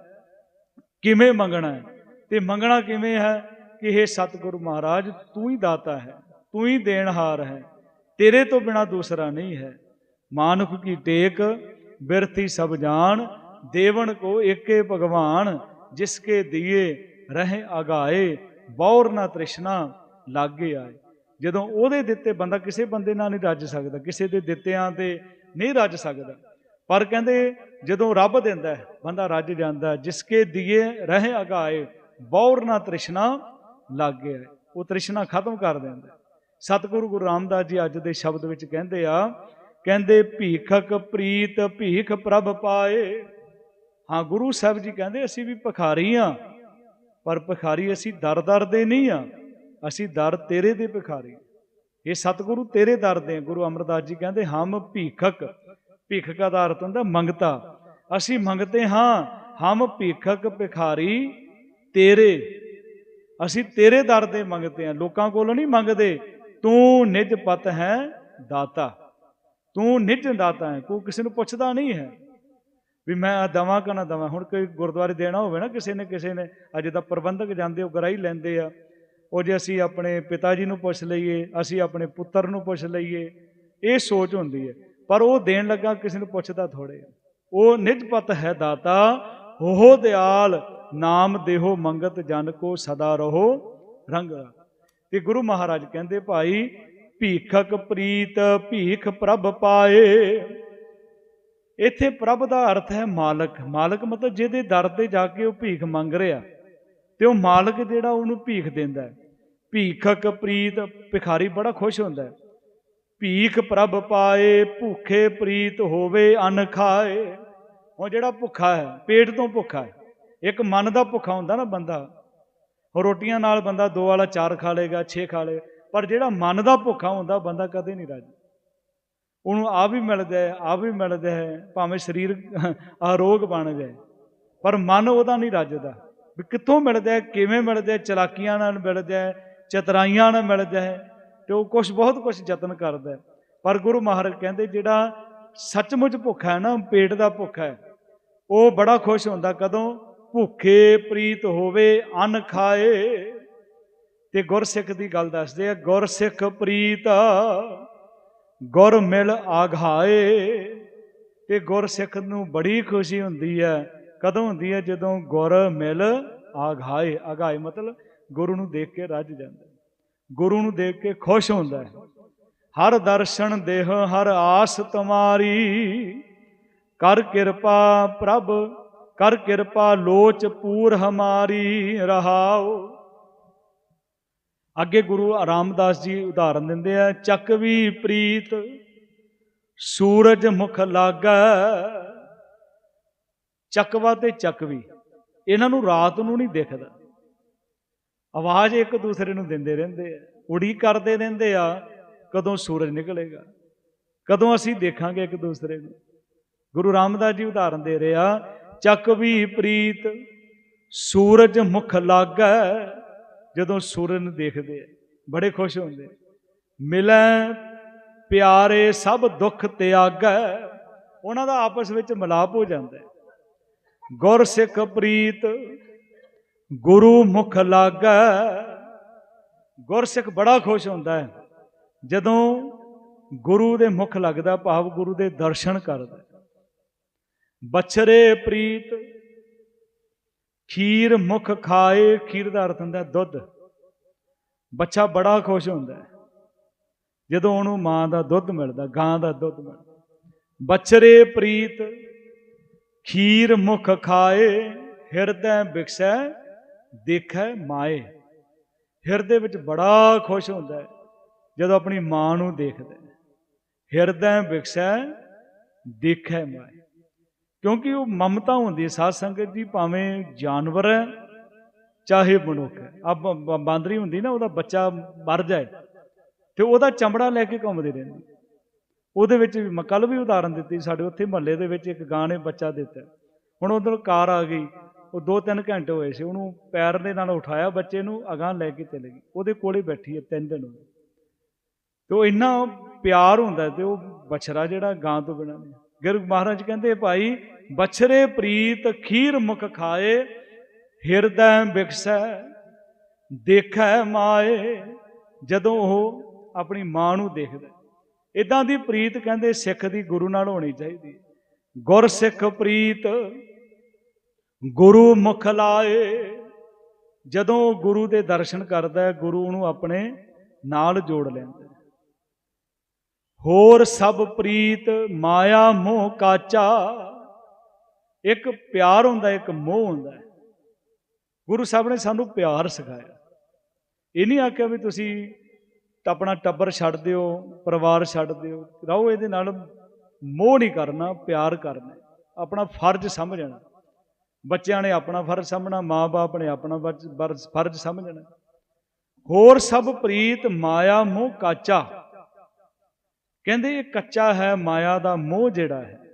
ਕਿਵੇਂ ਮੰਗਣਾ ਹੈ? ਤੇ ਮੰਗਣਾ ਕਿਵੇਂ ਹੈ? ਕਿ ਇਹ ਸਤਿਗੁਰੂ ਮਹਾਰਾਜ, ਤੂੰ ਹੀ ਦਾਤਾ ਹੈ। ਤੂੰ ਹੀ ਦੇਣਹਾਰ ਹੈ, ਤੇਰੇ ਤੋਂ ਬਿਨਾ ਦੂਸਰਾ ਨਹੀਂ ਹੈ। ਮਾਨੁਖ ਕੀ ਟੇਕ ਬਿਰਤੀ ਸਭ ਜਾਣ ਦੇਵਨ ਕੋ ਏਕੇ ਭਗਵਾਨ ਜਿਸਕੇ ਦੀਏ ਰਹੇ ਅਗਾਏ, ਬੌਰ ਨਾ ਤ੍ਰਿਸ਼ਨਾ ਲਾਗੇ ਆਏ। ਜਦੋਂ ਉਹਦੇ ਦਿੱਤੇ ਬੰਦਾ ਕਿਸੇ ਬੰਦੇ ਨਾਲ ਨਹੀਂ ਰੱਜ ਸਕਦਾ, ਕਿਸੇ ਦੇ ਦਿੱਤਿਆਂ ਤੇ ਨਹੀਂ ਰੱਜ ਸਕਦਾ। ਪਰ ਕਹਿੰਦੇ, ਜਦੋਂ ਰੱਬ ਦਿੰਦਾ ਹੈ, ਬੰਦਾ ਰੱਜ ਜਾਂਦਾ ਜਿਸ ਕੇ ਦੀਏ ਰਹੇ ਅਗਾਏ, ਬੌਰ ਨਾ ਤ੍ਰਿਸ਼ਨਾ ਲਾਗੇ ਆਏ। ਉਹ ਤ੍ਰਿਸ਼ਨਾ ਖਤਮ ਕਰ ਦਿੰਦਾ ਸਤਿਗੁਰੂ ਗੁਰੂ ਰਾਮਦਾਸ ਜੀ ਅੱਜ ਦੇ ਸ਼ਬਦ ਵਿੱਚ ਕਹਿੰਦੇ ਆ, ਕਹਿੰਦੇ, ਭੀਖਕ ਪ੍ਰੀਤ, ਭੀਖ ਪ੍ਰਭ ਪਾਏ। ਹਾਂ, ਗੁਰੂ ਸਾਹਿਬ ਜੀ ਕਹਿੰਦੇ, ਅਸੀਂ ਵੀ ਭਿਖਾਰੀ ਆ ਪਰ ਭਿਖਾਰੀ ਅਸੀਂ ਦਰ ਦਰ ਦੇ ਨਹੀਂ ਆ ਅਸੀਂ ਦਰ ਤੇਰੇ ਦੇ ਭਿਖਾਰੀ ਇਹ ਸਤਿਗੁਰੂ ਤੇਰੇ ਦਰ ਦੇ ਆ। ਗੁਰੂ ਅਮਰਦਾਸ ਜੀ ਕਹਿੰਦੇ, ਹਮ ਭੀਖਕ ਭੀਖਕ ਦਾ ਅਰਥ ਹੁੰਦਾ ਮੰਗਤਾ। ਅਸੀਂ ਮੰਗਤੇ ਹਾਂ, ਹਮ ਭੀਖਕ ਭਿਖਾਰੀ ਤੇਰੇ। ਅਸੀਂ ਤੇਰੇ ਦਰ ਦੇ ਮੰਗਤੇ ਹਾਂ, ਲੋਕਾਂ ਕੋਲੋਂ ਨਹੀਂ ਮੰਗਦੇ ਤੂੰ ਨਿਜ ਪਤ ਹੈ ਦਾਤਾ। ਤੂੰ ਨਿਜ ਦਾਤਾ ਹੈ। ਕੋਈ ਕਿਸੇ ਨੂੰ ਪੁੱਛਦਾ ਨਹੀਂ ਹੈ ਵੀ ਮੈਂ ਆ ਦਵਾਂ ਕਿ ਨਾ ਦਵਾਂ। ਹੁਣ ਕੋਈ ਗੁਰਦੁਆਰੇ ਦੇਣਾ ਹੋਵੇ ਨਾ ਕਿਸੇ ਨੇ ਕਿਸੇ ਨੇ, ਅਜੇ ਤਾਂ ਪ੍ਰਬੰਧਕ ਜਾਂਦੇ ਉਹ ਗਰਾਈ ਲੈਂਦੇ ਆ। ਉਹ ਜੇ ਅਸੀਂ ਆਪਣੇ ਪਿਤਾ ਜੀ ਨੂੰ ਪੁੱਛ ਲਈਏ, ਅਸੀਂ ਆਪਣੇ ਪੁੱਤਰ ਨੂੰ ਪੁੱਛ ਲਈਏ, ਇਹ ਸੋਚ ਹੁੰਦੀ ਹੈ। ਪਰ ਉਹ ਦੇਣ ਲੱਗਾ ਕਿਸੇ ਨੂੰ ਪੁੱਛਦਾ ਥੋੜੇ ਉਹ ਨਿਜ ਪਤ ਹੈ ਦਾਤਾ ਹੋ ਦਿਆਲ, ਨਾਮ ਦੇਹੋ ਮੰਗਤ ਜਨ ਕੋ ਸਦਾ ਰਹੋ ਰੰਗ। ਤੇ ਗੁਰੂ ਮਹਾਰਾਜ ਕਹਿੰਦੇ, ਭਾਈ, ਭੀਖਕ ਪ੍ਰੀਤ, ਭੀਖ ਪ੍ਰਭ ਪਾਏ। ਇੱਥੇ ਪ੍ਰਭ ਦਾ ਅਰਥ ਹੈ ਮਾਲਕ। ਮਾਲਕ ਮਤਲਬ ਜਿਹਦੇ ਦਰ ਤੇ ਜਾ ਕੇ ਉਹ ਭੀਖ ਮੰਗ ਰਿਹਾ ਤੇ ਉਹ ਮਾਲਕ ਜਿਹੜਾ ਉਹਨੂੰ ਭੀਖ ਦਿੰਦਾ ਭੀਖਕ ਪ੍ਰੀਤ, ਭਿਖਾਰੀ ਬੜਾ ਖੁਸ਼ ਹੁੰਦਾ ਭੀਖ ਪ੍ਰਭ ਪਾਏ, ਭੁੱਖੇ ਪ੍ਰੀਤ ਹੋਵੇ, ਅਨ ਖਾਏ। ਉਹ ਜਿਹੜਾ ਭੁੱਖਾ ਹੈ, ਪੇਟ ਤੋਂ ਭੁੱਖਾ ਹੈ, ਇੱਕ ਮਨ ਦਾ ਭੁੱਖਾ ਹੁੰਦਾ ਨਾ ਬੰਦਾ ਉਹ ਰੋਟੀਆਂ ਨਾਲ ਬੰਦਾ ਦੋ ਵਾਲਾ ਚਾਰ ਖਾ ਲੇਗਾ ਛੇ ਖਾ ਲੇ ਪਰ ਜਿਹੜਾ ਮਨ ਦਾ ਭੁੱਖਾ ਹੁੰਦਾ, ਬੰਦਾ ਕਦੇ ਨਹੀਂ ਰਾਜੀ। ਉਹਨੂੰ ਆ ਵੀ ਮਿਲਦਾ ਹੈ ਆ ਵੀ ਮਿਲਦਾ ਹੈ, ਭਾਵੇਂ ਸਰੀਰ ਆਰੋਗ ਬਣ ਜਾਏ, ਪਰ ਮਨ ਉਹਦਾ ਨਹੀਂ ਰੱਜਦਾ। ਵੀ ਕਿੱਥੋਂ ਮਿਲਦਾ ਹੈ, ਕਿਵੇਂ ਮਿਲਦਾ ਹੈ, ਚਲਾਕੀਆਂ ਨਾਲ ਮਿਲਦਾ ਹੈ, ਚਤਰਾਈਆਂ ਨਾਲ ਮਿਲਦਾ ਹੈ, ਤੇ ਉਹ ਕੁਝ ਬਹੁਤ ਕੁਝ ਯਤਨ ਕਰਦਾ ਹੈ। ਪਰ ਗੁਰੂ ਮਹਾਰਾਜ ਕਹਿੰਦੇ, ਜਿਹੜਾ ਸੱਚਮੁੱਚ ਭੁੱਖਾ ਹੈ ਨਾ ਪੇਟ ਦਾ ਭੁੱਖਾ ਹੈ। ਉਹ ਬੜਾ ਖੁਸ਼ ਹੁੰਦਾ ਕਦੋਂ ਭੁੱਖੇ ਪ੍ਰੀਤ ਹੋਵੇ, ਅੰਨ ਖਾਏ। ਤੇ ਗੁਰਸਿੱਖ ਦੀ ਗੱਲ ਦੱਸਦੇ ਆ, ਗੁਰਸਿੱਖ ਪ੍ਰੀਤ, ਗੁਰ ਮਿਲ ਆਘਾਏ। ਤੇ ਗੁਰਸਿੱਖ ਨੂੰ ਬੜੀ ਖੁਸ਼ੀ ਹੁੰਦੀ ਹੈ, ਕਦੋਂ ਹੁੰਦੀ ਹੈ? ਜਦੋਂ ਗੁਰ ਮਿਲ ਆਘਾਏ। ਆਘਾਏ ਮਤਲਬ ਗੁਰੂ ਨੂੰ ਦੇਖ ਕੇ ਰੱਜ ਜਾਂਦਾ ਗੁਰੂ ਨੂੰ ਦੇਖ ਕੇ ਖੁਸ਼ ਹੁੰਦਾ ਹੈ। ਹਰ ਦਰਸ਼ਨ ਦੇਹ, ਹਰ ਆਸ ਤੁਮਾਰੀ। ਕਰ ਕਿਰਪਾ ਪ੍ਰਭ ਕਰ ਕਿਰਪਾ ਲੋਚ ਪੂਰ ਹਮਾਰੀ ਰਹਾਓ ਅੱਗੇ ਗੁਰੂ ਰਾਮਦਾਸ ਜੀ ਉਦਾਹਰਨ ਦਿੰਦੇ ਆ ਚੱਕਵੀ ਪ੍ਰੀਤ, ਸੂਰਜ ਮੁਖ ਲਾਗੈ। ਚੱਕਵਾ ਤੇ ਚੱਕਵੀ ਇਹਨਾਂ ਨੂੰ ਰਾਤ ਨੂੰ ਨਹੀਂ ਦਿਖਦਾ। ਆਵਾਜ਼ ਇੱਕ ਦੂਸਰੇ ਨੂੰ ਦਿੰਦੇ ਰਹਿੰਦੇ ਆ, ਉਡੀਕ ਕਰਦੇ ਰਹਿੰਦੇ ਆ, ਕਦੋਂ ਸੂਰਜ ਨਿਕਲੇਗਾ, ਕਦੋਂ ਅਸੀਂ ਦੇਖਾਂਗੇ ਇੱਕ ਦੂਸਰੇ ਨੂੰ। ਗੁਰੂ ਰਾਮਦਾਸ ਜੀ ਉਦਾਹਰਨ ਦੇ ਰਿਹਾ ਚੱਕਵੀ ਪ੍ਰੀਤ, ਸੂਰਜ ਮੁਖ ਲਾਗੈ, ਜਦੋਂ ਸੂਰਜ ਨੂੰ ਦੇਖਦੇ ਆ, ਬੜੇ ਖੁਸ਼ ਹੁੰਦੇ ਮਿਲੈ ਪਿਆਰੇ ਸਭ ਦੁੱਖ ਤਿਆਗੈ, ਉਹਨਾਂ ਦਾ ਆਪਸ ਵਿੱਚ ਮਿਲਾਪ ਹੋ ਜਾਂਦਾ ਹੈ। ਗੁਰ ਸਿੱਖ ਪ੍ਰੀਤ, ਗੁਰੂ ਮੁਖ ਲਾਗੈ, ਗੁਰ ਸਿੱਖ ਬੜਾ ਖੁਸ਼ ਹੁੰਦਾ ਹੈ। ਜਦੋਂ ਗੁਰੂ ਦੇ ਮੁਖ ਲੱਗਦਾ, ਭਾਵ ਗੁਰੂ ਦੇ ਦਰਸ਼ਨ ਕਰਦਾ ਬਛਰੇ ਪ੍ਰੀਤ, ਖੀਰ ਮੁਖ ਖਾਏ, ਖੀਰ ਦਾ ਅਰਥ ਹੁੰਦਾ ਦੁੱਧ। ਬੱਚਾ ਬੜਾ ਖੁਸ਼ ਹੁੰਦਾ ਹੈ। ਜਦੋਂ ਉਹਨੂੰ ਮਾਂ ਦਾ ਦੁੱਧ ਮਿਲਦਾ, ਗਾਂ ਦਾ ਦੁੱਧ ਮਿਲਦਾ। ਬਛਰੇ ਪ੍ਰੀਤ, ਖੀਰ ਮੁਖ ਖਾਏ, ਹਿਰਦੈ ਬਿਕਸੈ ਦੇਖੈ ਮਾਏ। ਹਿਰਦੇ ਵਿੱਚ ਬੜਾ ਖੁਸ਼ ਹੁੰਦਾ ਹੈ, ਜਦੋਂ ਆਪਣੀ ਮਾਂ ਨੂੰ ਦੇਖਦਾ ਹੈ। ਹਿਰਦੈ ਬਿਕਸੈ ਦੇਖੈ ਮਾਏ। ਕਿਉਂਕਿ ਉਹ ਮਮਤਾ ਹੁੰਦੀ ਹੈ, ਸਾਧ ਸੰਗਤ ਜੀ ਭਾਵੇਂ ਜਾਨਵਰ ਹੈ, ਚਾਹੇ ਮਨੁੱਖ ਹੈ। ਆ ਬਾਂਦਰੀ ਹੁੰਦੀ ਨਾ, ਉਹਦਾ ਬੱਚਾ ਮਰ ਜਾਏ, ਤੇ ਉਹਦਾ ਚਮੜਾ ਲੈ ਕੇ ਘੁੰਮਦੀ ਰਹਿੰਦੀ ਉਹਦੇ ਵਿੱਚ ਵੀ, ਮੈਂ ਕੱਲ ਵੀ ਉਦਾਹਰਨ ਦਿੱਤੀ, ਸਾਡੇ ਉੱਥੇ ਮਹੱਲੇ ਦੇ ਵਿੱਚ ਇੱਕ ਗਾਂ ਨੇ ਬੱਚਾ ਦਿੱਤਾ। ਹੁਣ ਉਧਰ ਕਾਰ ਆ ਗਈ, ਉਹ ਦੋ ਤਿੰਨ ਘੰਟੇ ਹੋਏ ਸੀ, ਉਹਨੂੰ ਪੈਰ ਦੇ ਨਾਲ ਉਠਾਇਆ, ਬੱਚੇ ਨੂੰ ਅਗਾਂਹ ਲੈ ਕੇ ਚਲੇ ਗਈ ਉਹਦੇ ਕੋਲੇ ਬੈਠੀ ਹੈ ਤਿੰਨ ਦਿਨ ਹੋ ਗਏ। ਤੇ ਉਹ ਇੰਨਾ ਪਿਆਰ ਹੁੰਦਾ ਤੇ ਉਹ ਬਛਰਾ ਜਿਹੜਾ ਗਾਂ ਤੋਂ ਬਿਨਾਂ ਨਹੀਂ। ਗੁਰੂ ਮਹਾਰਾਜ ਕਹਿੰਦੇ, ਭਾਈ ਬਛਰੇ ਪ੍ਰੀਤ ਖੀਰ ਮੁਖ ਖਾਏ, ਹਿਰਦੈ ਬਿਕਸੈ ਦੇਖੈ ਮਾਏ, ਜਦੋਂ ਉਹ ਆਪਣੀ ਮਾਂ ਨੂੰ ਦੇਖਦਾ ਇਦਾਂ ਦੀ ਪ੍ਰੀਤ ਕਹਿੰਦੇ ਸਿੱਖ ਦੀ ਗੁਰੂ ਨਾਲ ਹੋਣੀ ਚਾਹੀਦੀ ਗੁਰ ਸਿੱਖ ਪ੍ਰੀਤ, ਗੁਰੂ ਮੁਖ ਲਾਏ। ਜਦੋਂ ਉਹ ਗੁਰੂ ਦੇ ਦਰਸ਼ਨ ਕਰਦਾ ਹੈ, ਗੁਰੂ ਨੂੰ ਆਪਣੇ ਨਾਲ ਜੋੜ ਲੈਂਦਾ ਹੋਰ ਸਭ ਪ੍ਰੀਤ, ਮਾਇਆ ਮੋਹ ਕਾਚਾ ਇੱਕ ਪਿਆਰ ਹੁੰਦਾ, ਇੱਕ ਮੋਹ ਹੁੰਦਾ ਗੁਰੂ ਸਾਹਿਬ ਨੇ ਸਾਨੂੰ ਪਿਆਰ ਸਿਖਾਇਆ। ਇਹ ਨਹੀਂ ਆਖਿਆ ਵੀ ਤੁਸੀਂ ਆਪਣਾ ਟੱਬਰ ਛੱਡ ਦਿਓ, ਪਰਿਵਾਰ ਛੱਡ ਦਿਓ। ਰਹੋ ਇਹਦੇ ਨਾਲ ਮੋਹ ਨਹੀਂ ਕਰਨਾ, ਪਿਆਰ ਕਰਨਾ ਆਪਣਾ ਫਰਜ਼ ਸਮਝਣਾ। ਬੱਚਿਆਂ ਨੇ ਆਪਣਾ ਫਰਜ਼ ਸਮਝਣਾ ਮਾਪੇ ਨੇ ਆਪਣਾ ਫਰਜ਼- ਫਰਜ਼ ਫਰਜ਼ ਸਮਝਣਾ। ਹੋਰ ਸਭ ਪ੍ਰੀਤ ਮਾਇਆ ਮੋਹ ਕਾਚਾ। ਕਹਿੰਦੇ ਇਹ ਕੱਚਾ ਹੈ, ਮਾਇਆ ਦਾ ਮੋਹ ਜਿਹੜਾ ਹੈ।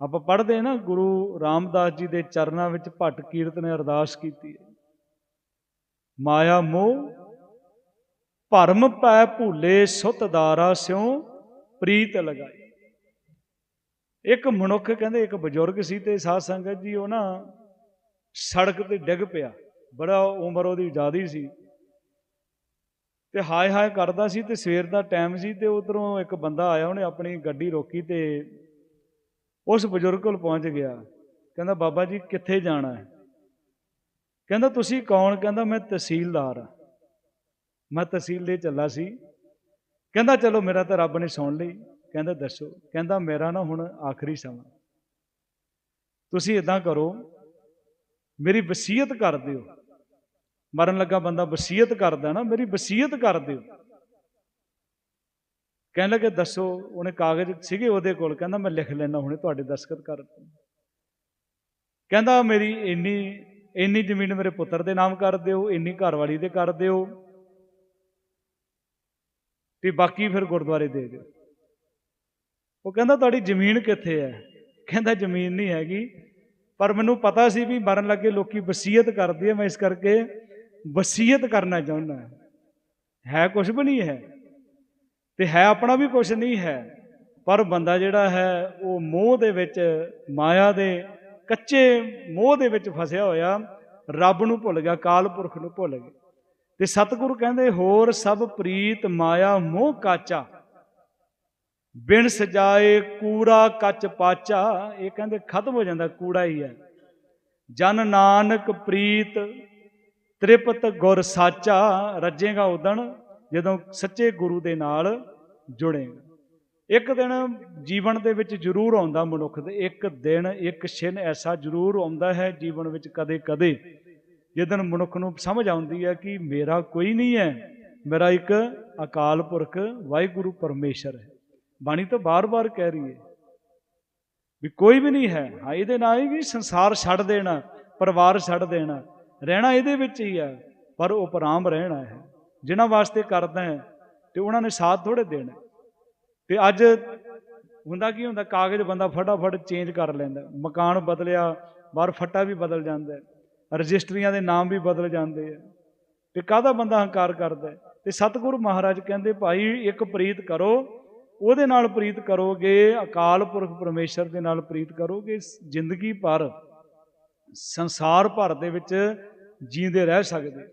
ਆਪਾਂ ਪੜ੍ਹਦੇ ਹਾਂ ਨਾ, ਗੁਰੂ ਰਾਮਦਾਸ ਜੀ ਦੇ ਚਰਨਾਂ ਵਿੱਚ ਭੱਟ ਕੀਰਤ ਨੇ ਅਰਦਾਸ ਕੀਤੀ ਹੈ। ਮਾਇਆ ਮੋਹ, ਭਰਮ ਪੈ ਭੂਲੇ ਸੁਤ ਦਾਰਾ ਸਿਉ, ਪ੍ਰੀਤ ਲਗਾਈ। ਇੱਕ ਮਨੁੱਖ ਕਹਿੰਦੇ, ਇੱਕ ਬਜ਼ੁਰਗ ਸੀ ਤੇ ਸਾਧ ਸੰਗਤ ਜੀ, ਉਹ ਨਾ ਸੜਕ ਤੇ ਡਿੱਗ ਪਿਆ। ਬੜਾ ਉਮਰ ਉਹਦੀ ਜ਼ਿਆਦੀ ਸੀ। ਤੇ ਹਾਏ ਹਾਏ ਕਰਦਾ ਸੀ ਤੇ ਸਵੇਰ ਦਾ ਟਾਈਮ ਸੀ ਤੇ ਉਧਰੋਂ ਇੱਕ ਬੰਦਾ ਆਇਆ, ਉਹਨੇ ਆਪਣੀ ਗੱਡੀ ਰੋਕੀ ਤੇ ਉਸ ਬਜ਼ੁਰਗ ਕੋਲ ਪਹੁੰਚ ਗਿਆ। ਕਹਿੰਦਾ, ਬਾਬਾ ਜੀ, ਕਿੱਥੇ ਜਾਣਾ ਹੈ? ਕਹਿੰਦਾ, ਤੁਸੀਂ ਕੌਣ? ਕਹਿੰਦਾ, ਮੈਂ ਤਹਿਸੀਲਦਾਰ ਹਾਂ। ਮੈਂ ਤਹਿਸੀਲ ਦੇ ਚੱਲਾ ਸੀ। ਕਹਿੰਦਾ, ਚਲੋ, ਮੇਰਾ ਤਾਂ ਰੱਬ ਨੇ ਸੁਣ ਲਈ। ਕਹਿੰਦਾ, ਦੱਸੋ। ਕਹਿੰਦਾ, ਮੇਰਾ ਨਾ ਹੁਣ ਆਖਰੀ ਸਮਾਂ ਤੁਸੀਂ ਇਦਾਂ ਕਰੋ, ਮੇਰੀ ਵਸੀਅਤ ਕਰ ਦਿਓ। ਮਰਨ ਲੱਗਾ ਬੰਦਾ ਵਸੀਅਤ ਕਰਦਾ ਨਾ, ਮੇਰੀ ਵਸੀਅਤ ਕਰ ਦਿਓ। ਕਹਿਣ ਲੱਗੇ ਦੱਸੋ, ਉਹਨੇ ਕਾਗਜ਼ ਸੀਗੇ ਉਹਦੇ ਕੋਲ, ਕਹਿੰਦਾ ਮੈਂ ਲਿਖ ਲੈਣਾ ਹੁਣੇ ਤੁਹਾਡੇ ਦਸਖਤ ਕਰ ਕਹਿੰਦਾ ਮੇਰੀ ਇੰਨੀ ਇੰਨੀ ਜ਼ਮੀਨ ਮੇਰੇ ਪੁੱਤਰ ਦੇ ਨਾਮ ਕਰ ਦਿਓ, ਇੰਨੀ ਘਰਵਾਲੀ ਦੇ ਕਰ ਦਿਓ ਤੇ ਬਾਕੀ ਫਿਰ ਗੁਰਦੁਆਰੇ ਦੇ ਦਿਓ। ਉਹ ਕਹਿੰਦਾ ਤੁਹਾਡੀ ਜ਼ਮੀਨ ਕਿੱਥੇ ਹੈ? ਕਹਿੰਦਾ ਜ਼ਮੀਨ ਨਹੀਂ ਹੈਗੀ, ਪਰ ਮੈਨੂੰ ਪਤਾ ਸੀ ਵੀ ਮਰਨ ਲੱਗੇ ਲੋਕੀ ਵਸੀਅਤ ਕਰਦੇ ਆ, ਮੈਂ ਇਸ ਕਰਕੇ ਵਸੀਅਤ ਕਰਨਾ ਚਾਹੁੰਦਾ। ਹੈ ਕੁਝ ਵੀ ਨਹੀਂ ਹੈ। ਤੇ ਹੈ ਆਪਣਾ ਵੀ ਕੁਝ ਨਹੀਂ ਹੈ, ਪਰ ਬੰਦਾ ਜਿਹੜਾ ਹੈ ਉਹ ਮੋਹ ਦੇ ਵਿੱਚ ਮਾਇਆ ਦੇ ਕੱਚੇ ਮੋਹ ਦੇ ਵਿੱਚ ਫਸਿਆ ਹੋਇਆ, ਰੱਬ ਨੂੰ ਭੁੱਲ ਗਿਆ, ਕਾਲ ਪੁਰਖ ਨੂੰ ਭੁੱਲ ਗਿਆ। ਤੇ ਸਤਿਗੁਰੂ ਕਹਿੰਦੇ, ਹੋਰ ਸਭ ਪ੍ਰੀਤ ਮਾਇਆ ਮੋਹ ਕਾਚਾ, ਬਿਨ ਸਜਾਏ ਕੂੜਾ ਕੱਚ ਪਾਚਾ। ਇਹ ਕਹਿੰਦੇ ਖਤਮ ਹੋ ਜਾਂਦਾ, ਕੂੜਾ ਹੀ ਹੈ। ਜਨ ਨਾਨਕ ਪ੍ਰੀਤ ਤ੍ਰਿਪਤ ਗੁਰ ਸਾਚਾ, ਰੱਜੇਗਾ ਉਦਣ ਜਦੋਂ ਸੱਚੇ ਗੁਰੂ ਦੇ ਨਾਲ ਜੁੜੇਗਾ ਇੱਕ ਦਿਨ ਜੀਵਨ ਦੇ ਵਿੱਚ ਜ਼ਰੂਰ ਆਉਂਦਾ ਮਨੁੱਖ ਦੇ। ਇੱਕ ਦਿਨ, ਇੱਕ ਛਿਨ ਐਸਾ ਜ਼ਰੂਰ ਆਉਂਦਾ ਹੈ ਜੀਵਨ ਵਿੱਚ ਕਦੇ-ਕਦੇ ਜਦੋਂ ਮਨੁੱਖ ਨੂੰ ਸਮਝ ਆਉਂਦੀ ਹੈ ਕਿ ਮੇਰਾ ਕੋਈ ਨਹੀਂ ਹੈ। ਮੇਰਾ ਇੱਕ ਅਕਾਲ ਪੁਰਖ ਵਾਹਿਗੁਰੂ ਪਰਮੇਸ਼ਰ ਹੈ। ਬਾਣੀ ਤਾਂ ਬਾਰ-ਬਾਰ ਕਹਿ ਰਹੀ ਹੈ ਵੀ ਕੋਈ ਵੀ ਨਹੀਂ ਹੈ। ਹਾਂ, ਇਹਦੇ ਨਾਲ ਹੀ ਵੀ ਸੰਸਾਰ ਛੱਡ ਦੇਣਾ, ਪਰਿਵਾਰ ਛੱਡ ਦੇਣਾ, ਰਹਿਣਾ ਇਹਦੇ ਵਿੱਚ ਹੀ ਹੈ, ਪਰ ਉਪਰਾਮ ਰਹਿਣਾ ਹੈ। ਜਿਨ੍ਹਾਂ ਵਾਸਤੇ ਕਰਦਾ ਹੈ, ਤੇ ਉਹਨਾਂ ਨੇ ਸਾਥ ਥੋੜੇ ਦੇਣਾ ਤੇ ਅੱਜ ਹੁੰਦਾ ਕੀ ਹੁੰਦਾ, ਕਾਗਜ਼ ਬੰਦਾ ਫਟਾਫਟ ਚੇਂਜ ਕਰ ਲੈਂਦਾ ਮਕਾਨ ਬਦਲਿਆ, ਬਾਹਰ ਫੱਟਾ ਵੀ ਬਦਲ ਜਾਂਦਾ ਰਜਿਸਟਰੀਆਂ ਦੇ ਨਾਮ ਵੀ ਬਦਲ ਜਾਂਦੇ ਆ ਤੇ ਕਾਹਦਾ ਬੰਦਾ ਹੰਕਾਰ ਕਰਦਾ ਤੇ ਸਤਿਗੁਰੂ ਮਹਾਰਾਜ ਕਹਿੰਦੇ, ਭਾਈ, ਇੱਕ ਪ੍ਰੀਤ ਕਰੋ, ਉਹਦੇ ਨਾਲ ਪ੍ਰੀਤ ਕਰੋਗੇ, ਅਕਾਲ ਪੁਰਖ ਪਰਮੇਸ਼ਰ ਦੇ ਨਾਲ ਪ੍ਰੀਤ ਕਰੋਗੇ, ਜ਼ਿੰਦਗੀ ਭਰ, ਸੰਸਾਰ ਭਰ ਦੇ ਵਿੱਚ ਜੀਂਦੇ ਰਹਿ ਸਕਦੇ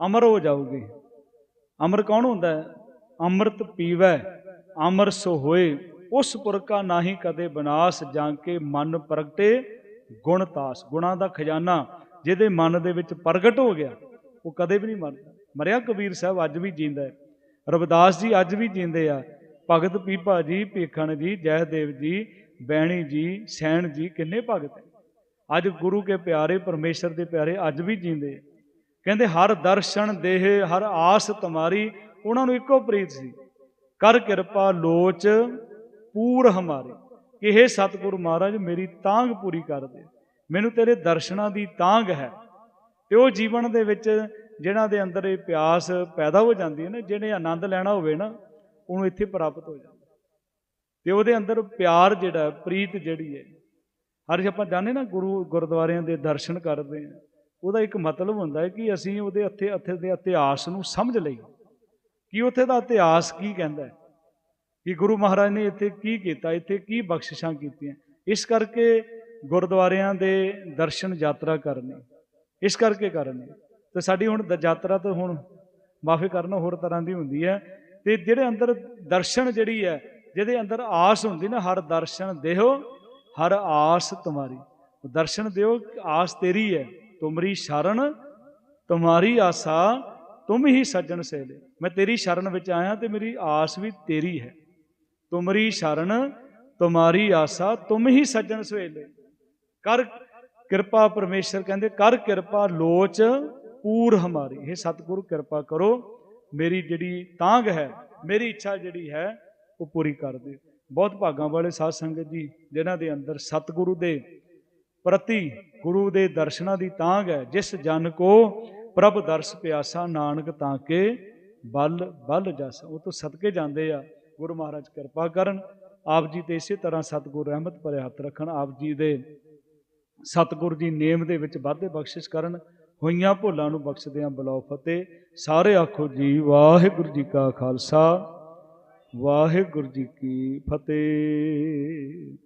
ਅਮਰ ਹੋ ਜਾਓਗੇ। ਅਮਰ ਕੌਣ ਹੁੰਦਾ ਹੈ? ਅੰਮ੍ਰਿਤ ਪੀਵੈ, ਅਮਰ ਸੋ ਹੋਏ। ਉਸ ਪੁਰਕਾ ਨਹੀਂ ਕਦੇ ਬਨਾਸ, ਜਾਂ ਕੇ ਮਨ ਪ੍ਰਗਟੇ, ਗੁਣ ਤਾਸ। ਗੁਣਾਂ ਦਾ ਖਜ਼ਾਨਾ ਜਿਹਦੇ ਮਨ ਦੇ ਵਿੱਚ ਪ੍ਰਗਟ ਹੋ ਗਿਆ, ਉਹ ਕਦੇ ਵੀ ਨਹੀਂ ਮਰਦਾ। ਮਰਿਆ ਕਬੀਰ ਸਾਹਿਬ, ਅੱਜ ਵੀ ਜਿੰਦਾ ਹੈ। ਰਵਿਦਾਸ ਜੀ ਅੱਜ ਵੀ ਜਿੰਦੇ ਆ। ਭਗਤ ਪੀਪਾ ਜੀ ਭੇਖਣ ਜੀ, ਜੈਦੇਵ ਜੀ, ਬੈਣੀ ਜੀ, ਸੈਣ ਜੀ, ਕਿੰਨੇ ਭਗਤ ਅੱਜ ਗੁਰੂ ਕੇ ਪਿਆਰੇ, ਪਰਮੇਸ਼ਰ ਦੇ ਪਿਆਰੇ ਅੱਜ ਵੀ ਜਿੰਦੇ ਕਹਿੰਦੇ, ਹਰ ਦਰਸ਼ਨ ਦੇਹ, ਹਰ ਆਸ ਤੁਮਾਰੀ। ਉਹਨਾਂ ਨੂੰ ਇੱਕੋ ਪ੍ਰੀਤ ਸੀ। ਕਰ ਕਿਰਪਾ ਲੋਚ ਪੂਰ ਹਮਾਰੇ। ਕਿ ਇਹ ਸਤਿਗੁਰੂ ਮਹਾਰਾਜ, ਮੇਰੀ ਤਾਂਗ ਪੂਰੀ ਕਰ ਦੇ। ਮੈਨੂੰ ਤੇਰੇ ਦਰਸ਼ਨਾਂ ਦੀ ਤਾਂਗ ਹੈ। ਤੇ ਉਹ ਜੀਵਨ ਦੇ ਵਿੱਚ ਜਿਹਨਾਂ ਦੇ ਅੰਦਰ ਇਹ ਪਿਆਸ ਪੈਦਾ ਹੋ ਜਾਂਦੀ ਹੈ ਨਾ, ਜਿਹਨੇ ਆਨੰਦ ਲੈਣਾ ਹੋਵੇ ਨਾ, ਉਹਨੂੰ ਇੱਥੇ ਪ੍ਰਾਪਤ ਹੋ ਜਾਂਦਾ। ਤੇ ਉਹਦੇ ਅੰਦਰ ਪਿਆਰ ਜਿਹੜਾ, ਪ੍ਰੀਤ ਜਿਹੜੀ ਹੈ, ਹਰ ਜੇ ਆਪਾਂ ਜਾਣੇ ਨਾ ਗੁਰੂ ਗੁਰਦੁਆਰਿਆਂ ਦੇ ਦਰਸ਼ਨ ਕਰਦੇ ਆ ਉਹਦਾ ਇੱਕ ਮਤਲਬ ਹੁੰਦਾ ਹੈ ਕਿ ਅਸੀਂ ਉਹਦੇ ਹੱਥੇ ਹੱਥੇ ਦੇ ਇਤਿਹਾਸ ਨੂੰ ਸਮਝ ਲਈਏ ਕਿ ਉੱਥੇ ਦਾ ਇਤਿਹਾਸ ਕੀ ਕਹਿੰਦਾ ਹੈ? ਕਿ ਗੁਰੂ ਮਹਾਰਾਜ ਨੇ ਇੱਥੇ ਕੀ ਕੀਤਾ, ਇੱਥੇ ਕੀ ਬਖਸ਼ਿਸ਼ਾਂ ਕੀਤੀਆਂ? ਇਸ ਕਰਕੇ ਗੁਰਦੁਆਰਿਆਂ ਦੇ ਦਰਸ਼ਨ ਯਾਤਰਾ ਕਰਨੀ, ਇਸ ਕਰਕੇ ਕਰਨੀ। ਤੇ ਸਾਡੀ ਹੁਣ ਯਾਤਰਾ ਤਾਂ ਹੁਣ ਮਾਫੀ ਕਰਨਾ ਹੋਰ ਤਰ੍ਹਾਂ ਦੀ ਹੁੰਦੀ ਹੈ। ਤੇ ਜਿਹੜੇ ਅੰਦਰ ਦਰਸ਼ਨ ਜਿਹੜੀ ਹੈ, ਜਿਹਦੇ ਅੰਦਰ ਆਸ ਹੁੰਦੀ ਨਾ, ਹਰ ਦਰਸ਼ਨ ਦੇਹੋ ਹਰ ਆਸ ਤੁਮਾਰੀ ਦਰਸ਼ਨ ਦਿਓ, ਆਸ ਤੇਰੀ ਹੈ। ਤੁਮਰੀ ਸ਼ਰਨ, ਤੁਮਾਰੀ ਆਸਾ, ਤੁਮ ਹੀ ਸੱਜਣ ਸੇਲੇ। ਮੈਂ ਤੇਰੀ ਸ਼ਰਨ ਵਿੱਚ ਆਇਆ ਤੇ ਮੇਰੀ ਆਸ ਵੀ ਤੇਰੀ ਹੈ। ਤੁਮਰੀ ਸ਼ਰਨ, ਤੁਮਾਰੀ ਆਸਾ, ਤੁਮ ਹੀ ਸੱਜਣ ਸਵੇਲੇ ਕਰ ਕਿਰਪਾ ਪਰਮੇਸ਼ਰ ਕਹਿੰਦੇ, ਕਰ ਕਿਰਪਾ ਲੋਚ ਪੂਰ ਹਮਾਰੀ। ਇਹ ਸਤਿਗੁਰੂ, ਕਿਰਪਾ ਕਰੋ। ਮੇਰੀ ਜਿਹੜੀ ਤਾਂਗ ਹੈ, ਮੇਰੀ ਇੱਛਾ ਜਿਹੜੀ ਹੈ, ਉਹ ਪੂਰੀ ਕਰ ਦਿਓ। ਬਹੁਤ ਭਾਗਾਂ ਵਾਲੇ ਸਾਧ ਸੰਗਤ ਜੀ, ਜਿਨ੍ਹਾਂ ਦੇ ਅੰਦਰ ਸਤਿਗੁਰੂ ਦੇ ਪ੍ਰਤੀ ਗੁਰੂ ਦੇ ਦਰਸ਼ਨਾਂ ਦੀ ਤਾਂਗ ਹੈ। ਜਿਸ ਜਨ ਕੋ ਪ੍ਰਭ ਦਰਸ ਪਿਆਸਾ ਨਾਨਕ ਤਾਂ ਕੇ ਬਲ ਬਲ ਜਸ। ਉਹ ਤੋਂ ਸਦਕੇ ਜਾਂਦੇ ਆ। ਗੁਰੂ ਮਹਾਰਾਜ ਕਿਰਪਾ ਕਰਨ। ਆਪ ਜੀ ਤੇ ਇਸੇ ਤਰ੍ਹਾਂ ਸਤਿਗੁਰ ਰਹਿਮਤ ਭਰੇ ਹੱਥ ਰੱਖਣ। ਆਪ ਜੀ ਦੇ ਸਤਿਗੁਰ ਜੀ ਨੇਮ ਦੇ ਵਿੱਚ ਵਾਧੇ ਬਖਸ਼ਿਸ਼ ਕਰਨ। ਹੋਈਆਂ ਭੁੱਲਾਂ ਨੂੰ ਬਖਸ਼ਦਿਆਂ ਬਲਾਉ ਫਤਿਹ। ਸਾਰੇ ਆਖੋ ਜੀ, ਵਾਹਿਗੁਰੂ ਜੀ ਕਾ ਖਾਲਸਾ, ਵਾਹਿਗੁਰੂ ਜੀ ਕੀ ਫਤਿਹ।